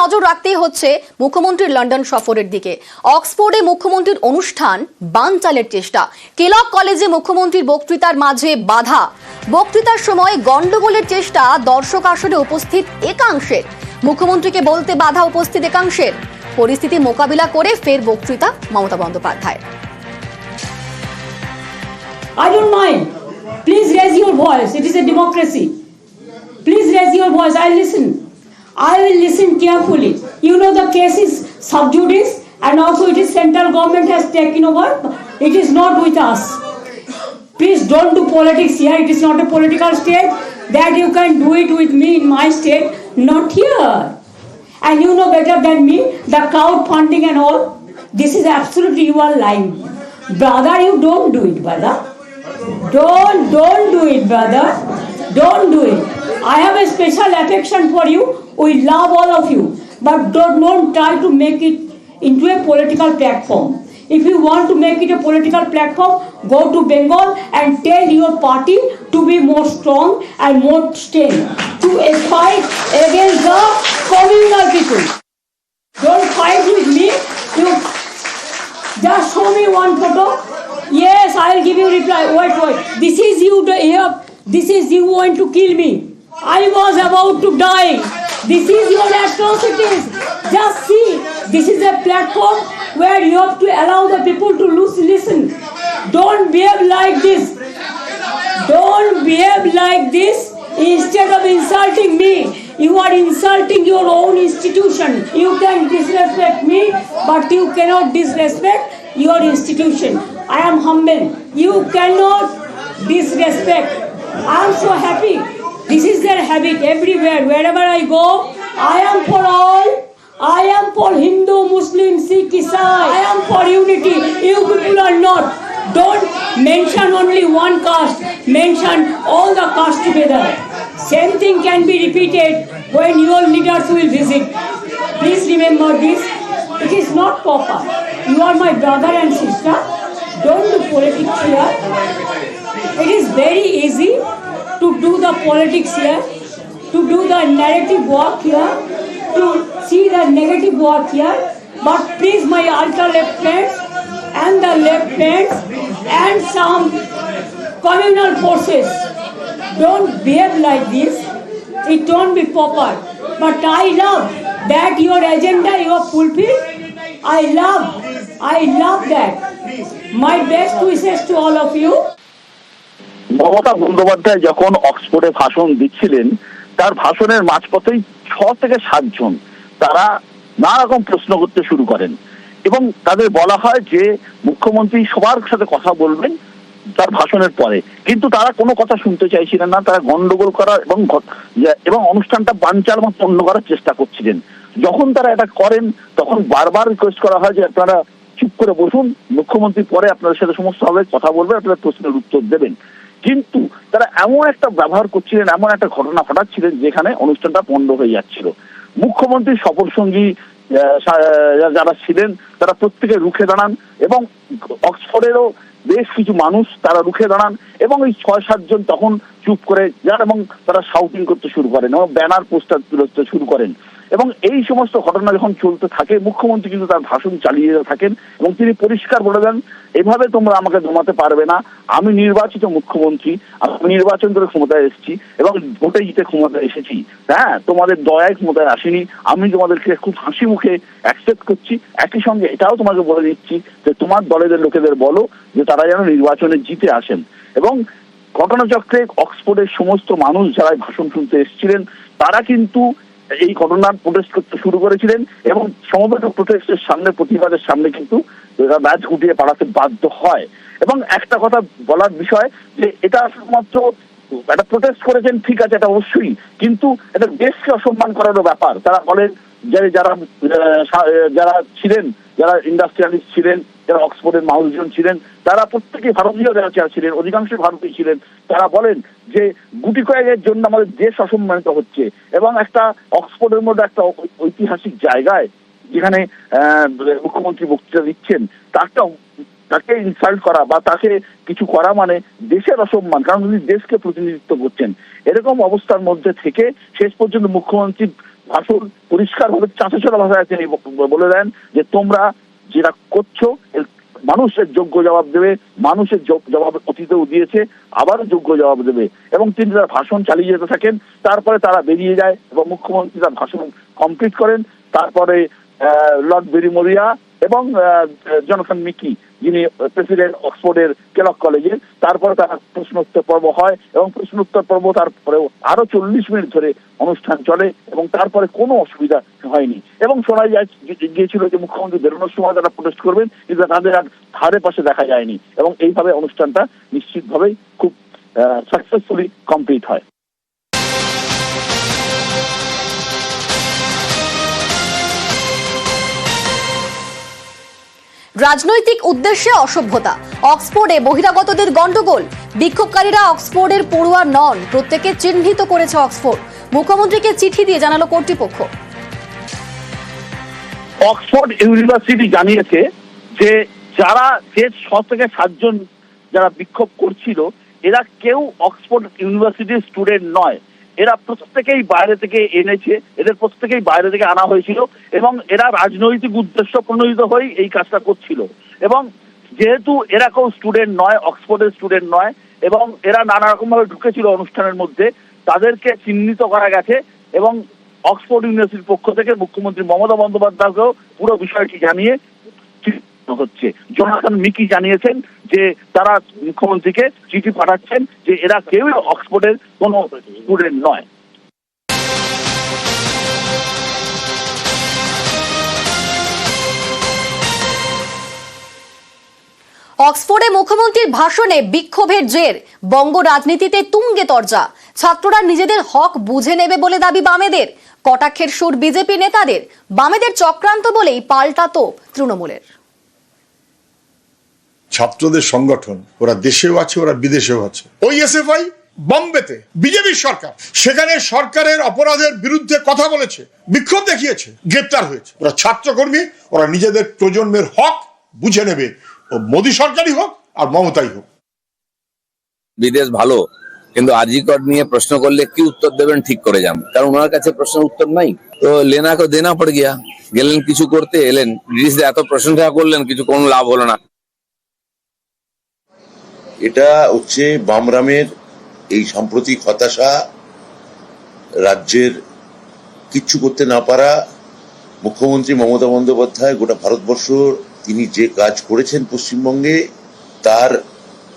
নজর রাখতেই হচ্ছে মুখ্যমন্ত্রীর লন্ডন সফরের দিকে অক্সফোর্ডে মুখ্যমন্ত্রীর অনুষ্ঠান বানচালের চেষ্টা কেলক কলেজে মুখ্যমন্ত্রীর বক্তৃতার মাঝে বাধা বক্তৃতার সময় গন্ডগোলের চেষ্টা দর্শক আসনে উপস্থিত একাংশের মুখ্যমন্ত্রীকে বলতে বাধা উপস্থিত একাংশের পরিস্থিতি মোকাবিলা করে ফের বক্তৃতা Mamata Bandyopadhyay I don't mind. Please raise your voice. It is a democracy. Please raise your voice. I listen. I will listen carefully. You know the case is sub judice and also it is central government has taken over. It is not with us. Please don't do politics here. It is not a political state that you can do it with me in my state, not here. And you know better than me the crowd funding and all. This is absolutely you are lying. Brother, you don't do it, brother. Don't, don't do it, brother. Don't do. I have a special affection for you. We love all of you. But don't, don't try to make it into a political platform. If you want to make it a political platform, go to Bengal and tell your party to be more strong and more strength to fight against the communal people. Don't fight with me. You just show me one photo. Yes, I'll give you reply. Wait, wait. This is you the- here. This is you want to kill me. I was about to die. This is your atrocities. Just see. This is a platform where you have to allow the people to lose, listen. Don't behave like this. Don't behave like this instead of insulting me. You are insulting your own institution. You can disrespect me, but you cannot disrespect your institution. I am humble. You cannot disrespect. I am so happy. This is their habit everywhere. Wherever I go, I am for all. I am for Hindu, Muslim, Sikh, Isai. I am for unity. You people are not. Don't mention only one caste. Mention all the castes together. Same thing can be repeated when your leaders will visit. Please remember this. It is not proper. You are my brother and sister. Don't do politics here. It is very easy to do the politics here, to do the narrative work here, to see the negative work here. But please, my ultra left friends and the left friends and some communal forces, don't behave like this. It don't be proper. But I love that your agenda you have fulfilled. I love, I love that. My best wishes to all of you. Mamata Bandyopadhyay যখন অক্সফোর্ডে ভাষণ দিচ্ছিলেন, তার ভাষণের মাঝপথেই ছ থেকে সাতজন তারা নানা রকম প্রশ্ন করতে শুরু করেন এবং তাদের বলা হয় যে মুখ্যমন্ত্রী সবার সাথে কথা বলবেন তার ভাষণের পরে। কিন্তু তারা কোনো কথা শুনতে চাইছিলেন না, তারা গন্ডগোল করার এবং এবং অনুষ্ঠানটা বানচাল মতো অন্য করার চেষ্টা করছিলেন। যখন তারা এটা করেন, তখন বারবার রিকোয়েস্ট করা হয় যে আপনারা চুপ করে বসুন, মুখ্যমন্ত্রী পরে আপনাদের সাথে সমস্ত হবে কথা বলবে আপনারা প্রশ্নের উত্তর দেবেন। কিন্তু তারা এমন একটা ব্যবহার করছিলেন, এমন একটা ঘটনা ঘটাচ্ছিলেন যেখানে অনুষ্ঠানটা পণ্ড হয়ে যাচ্ছিল। মুখ্যমন্ত্রী সফর সঙ্গী যারা ছিলেন, তারা প্রত্যেকে রুখে দাঁড়ান এবং অক্সফোর্ডেরও বেশ কিছু মানুষ তারা রুখে দাঁড়ান এবং এই ছয় সাতজন তখন চুপ করে যান এবং তারা শাউটিং করতে শুরু করেন এবং ব্যানার পোস্টার তুলতে শুরু করেন। এবং এই সমস্ত ঘটনা যখন চলতে থাকে, মুখ্যমন্ত্রী কিন্তু তার ভাষণ চালিয়ে থাকেন এবং তিনি পরিষ্কার বলে দেন, এভাবে তোমরা আমাকে দমাতে পারবে না। আমি নির্বাচিত মুখ্যমন্ত্রী, আমি নির্বাচন করে ক্ষমতায় এসেছি এবং ভোটে জিতে ক্ষমতায় এসেছি। হ্যাঁ তোমাদের দয়ায় ক্ষমতায় আসেনি। আমি তোমাদেরকে খুব হাসি মুখে অ্যাকসেপ্ট করছি। একই সঙ্গে এটাও তোমাকে বলে দিচ্ছি যে, তোমার দলের লোকেদের বলো যে, তারা যেন নির্বাচনে জিতে আসেন। এবং ঘটনাচক্রে অক্সফোর্ডের সমস্ত মানুষ যারা ভাষণ শুনতে এসেছিলেন, তারা কিন্তু এই ঘটনার প্রোটেস্ট করতে শুরু করেছিলেন এবং সমবেত প্রোটেস্টের সামনে, প্রতিবাদের সামনে কিন্তু এরা ব্যাচ গুটিয়ে পাঠাতে বাধ্য হয়। এবং একটা কথা বলার বিষয় যে এটা শুধুমাত্র একটা প্রোটেস্ট করেছেন ঠিক আছে, এটা অবশ্যই, কিন্তু এটা দেশকে অসম্মান করারও ব্যাপার। তারা বলেন যে যারা যারা ছিলেন, যারা ইন্ডাস্ট্রিয়ালিস্ট ছিলেন যারা অক্সফোর্ডের মানুষজন ছিলেন, তারা প্রত্যেকে ভারতীয় যারা যারা ছিলেন, অধিকাংশ ভারতীয় ছিলেন, তারা বলেন যে গুটি কয়েকের জন্য আমাদের দেশ অসম্মানিত হচ্ছে এবং একটা অক্সফোর্ডের মধ্যে একটা ঐতিহাসিক জায়গায় যেখানে মুখ্যমন্ত্রী বক্তৃতা দিচ্ছেন, তারটা, তাকে ইনসাল্ট করা বা তাকে কিছু করা মানে দেশের অসম্মান, কারণ উনি দেশকে প্রতিনিধিত্ব করছেন। এরকম অবস্থার মধ্যে থেকে শেষ পর্যন্ত মুখ্যমন্ত্রী ভাষণ পরিষ্কার ভাবে চাঁচাচোরা ভাষায় তিনি বলে দেন যে তোমরা যেটা করছ মানুষের যোগ্য জবাব দেবে, মানুষের জবাব অতীতেও দিয়েছে, আবারও যোগ্য জবাব দেবে। এবং তিনি তার ভাষণ চালিয়ে যেতে থাকেন, তারপরে তারা বেরিয়ে যায় এবং মুখ্যমন্ত্রী তার ভাষণ কমপ্লিট করেন, তারপরে লর্ড বেরিমোরিয়া এবং জনসন মিকি, যিনি প্রেসিডেন্ট অক্সফোর্ডের কেলক কলেজের তারপরে তার প্রশ্নোত্তর পর্ব হয় এবং প্রশ্নোত্তর পর্ব তারপরেও আরও চল্লিশ মিনিট ধরে অনুষ্ঠান চলে এবং তারপরে কোনো অসুবিধা হয়নি। এবং শোনা যায় গিয়েছিল যে মুখ্যমন্ত্রী বেরোনোর সময় তারা প্রোটেস্ট করবেন, কিন্তু তাদের আর ধারে পাশে দেখা যায়নি এবং এইভাবে অনুষ্ঠানটা নিশ্চিতভাবেই খুব সাকসেসফুলি কমপ্লিট হয়। রাজনৈতিক উদ্দেশ্যে অসভ্যতা। অক্সফোর্ডে বহিরাগতদের গন্ডগোল বিক্ষোভকারীরা অক্সফোর্ডের পড়ুয়া নন। প্রত্যেকে চিহ্নিত করেছে অক্সফোর্ড। মুখ্যমন্ত্রীকে চিঠি দিয়ে জানালো কর্তৃপক্ষ। অক্সফোর্ড ইউনিভার্সিটি জানিয়েছে যে যারা যে ছ থেকে সাতজন যারা বিক্ষোভ করছিল, এরা কেউ অক্সফোর্ড ইউনিভার্সিটির স্টুডেন্ট নয়। এরা প্রত্যেকেই বাইরে থেকে এনেছে, এদের প্রত্যেকেই বাইরে থেকে আনা হয়েছিল এবং এরা রাজনৈতিক উদ্দেশ্য প্রণোদিত হয়ে এই কাজটা করছিল। এবং যেহেতু এরা কেউ স্টুডেন্ট নয়, অক্সফোর্ডের স্টুডেন্ট নয় এবং এরা নানা রকম ভাবে ঢুকেছিল অনুষ্ঠানের মধ্যে, তাদেরকে চিহ্নিত করা গেছে এবং অক্সফোর্ড ইউনিভার্সিটির পক্ষ থেকে মুখ্যমন্ত্রী মমতা বন্দ্যোপাধ্যায়কেও পুরো বিষয়টি জানিয়ে হচ্ছে। জোনাথন মিকি জানিয়েছেন যে তারা মুখ্যমন্ত্রীকে চিঠি পাঠাচ্ছেন যে এরা কেউই অক্সফোর্ডের কোনো স্টুডেন্ট নয়। অক্সফোর্ডে মুখ্যমন্ত্রীর ভাষণে বিক্ষোভের জের, বঙ্গ রাজনীতিতে তুঙ্গে তর্জা। ছাত্ররা নিজেদের হক বুঝে নেবে বলে দাবি বামেদের। কটাক্ষের সুর বিজেপি নেতাদের, বামেদের চক্রান্ত বলেই পাল্টা তৃণমূলের। ছাত্রদের সংগঠন, ওরা দেশেও আছে, ওরা বিদেশেও আছে। ওই এসএফআই বম্বেতে বিজেপির সরকার। সেখানে সরকারের অপরাধের বিরুদ্ধে কথা বলেছে, বিক্ষোভ দেখিয়েছে, গ্রেপ্তার হয়েছে। ওরা ছাত্রকর্মী, ওরা নিজেদের প্রজন্মের হক বুঝে নেবে। ও মোদী সরকারই হোক আর মমতাই হোক। বিদেশ ভালো, কিন্তু আজিকর নিয়ে প্রশ্ন করলে কি উত্তর দেবেন ঠিক করে যান কারণ ওনার কাছে প্রশ্নের উত্তর নাই। তো লেনা কো দেনা পড় গিয়া গেলেন কিছু করতে, এলেন। ব্রিটিশদের এত প্রশংসা করলেন, কিছু কোনো লাভ হলো না। এটা হচ্ছে বামরামের এই সাম্প্রতিক হতাশা, রাজ্যের কিচ্ছু করতে না পারা মুখ্যমন্ত্রী মমতা বন্দ্যোপাধ্যায় গোটা ভারতবর্ষ, তিনি যে কাজ করেছেন পশ্চিমবঙ্গে, তার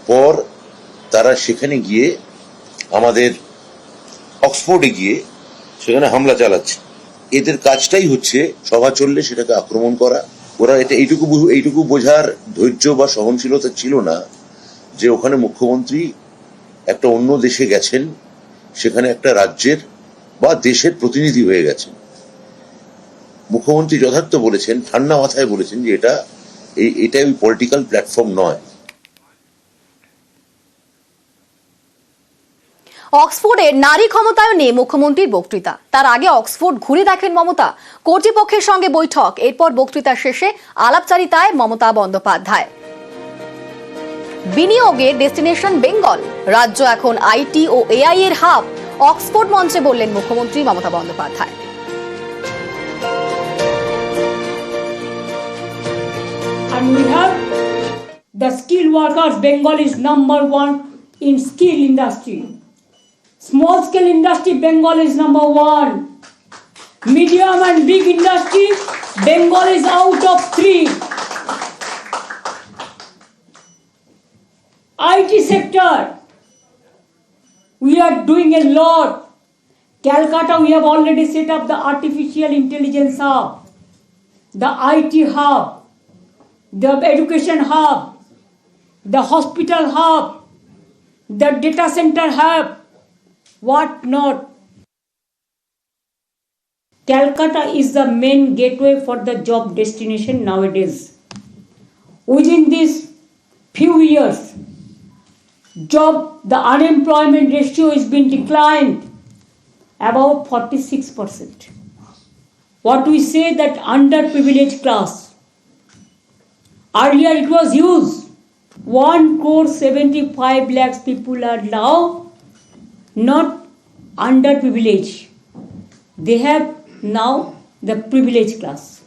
পর তারা সেখানে গিয়ে আমাদের অক্সফোর্ডে গিয়ে সেখানে হামলা চালাচ্ছে। এদের কাজটাই হচ্ছে সভা চললে সেটাকে আক্রমণ করা। ওরা এটা এইটুকু এইটুকু বোঝার ধৈর্য বা সহনশীলতা ছিল না। যে ওখানে মুখ্যমন্ত্রী একটা অন্য দেশে গেছেন, সেখানে একটা রাজ্যের বা দেশের প্রতিনিধি হয়ে গেছেন। মুখ্যমন্ত্রী যথার্থ বলেছেন, ঠান্ডা মাথায় বলেছেন যে এটা, এই এটা ওই পলিটিক্যাল প্ল্যাটফর্ম নয়। অক্সফোর্ডে নারী ক্ষমতায়নে মুখ্যমন্ত্রীর বক্তৃতা। তার আগে অক্সফোর্ড ঘুরে দেখেন মমতা। কর্তৃপক্ষের সঙ্গে বৈঠক। এরপর বক্তৃতার শেষে আলাপচারিতায় মমতা বন্দ্যোপাধ্যায়। বিনিয়োগের ডেস্টিনেশন বেঙ্গল রাজ্য এখন আইটি ও এআই এর হাব অক্সফোর্ড মঞ্চে বললেন মুখ্যমন্ত্রী Mamata Bandyopadhyay the skilled workers. Bengal is number one in skill industry. Small scale industry, Bengal is number one. Medium and big industry, Bengal is out of three. IT sector, we are doing a lot. Calcutta, we have already set up the artificial intelligence hub, the IT hub, the education hub, the hospital hub, the data center hub, what not. Calcutta is the main gateway for the job destination nowadays. Within these few years, job, the unemployment ratio has been declined about 46%. What we say that underprivileged class, Earlier it was used. 1 crore 75 lakhs people are now not underprivileged. They have now the privileged class.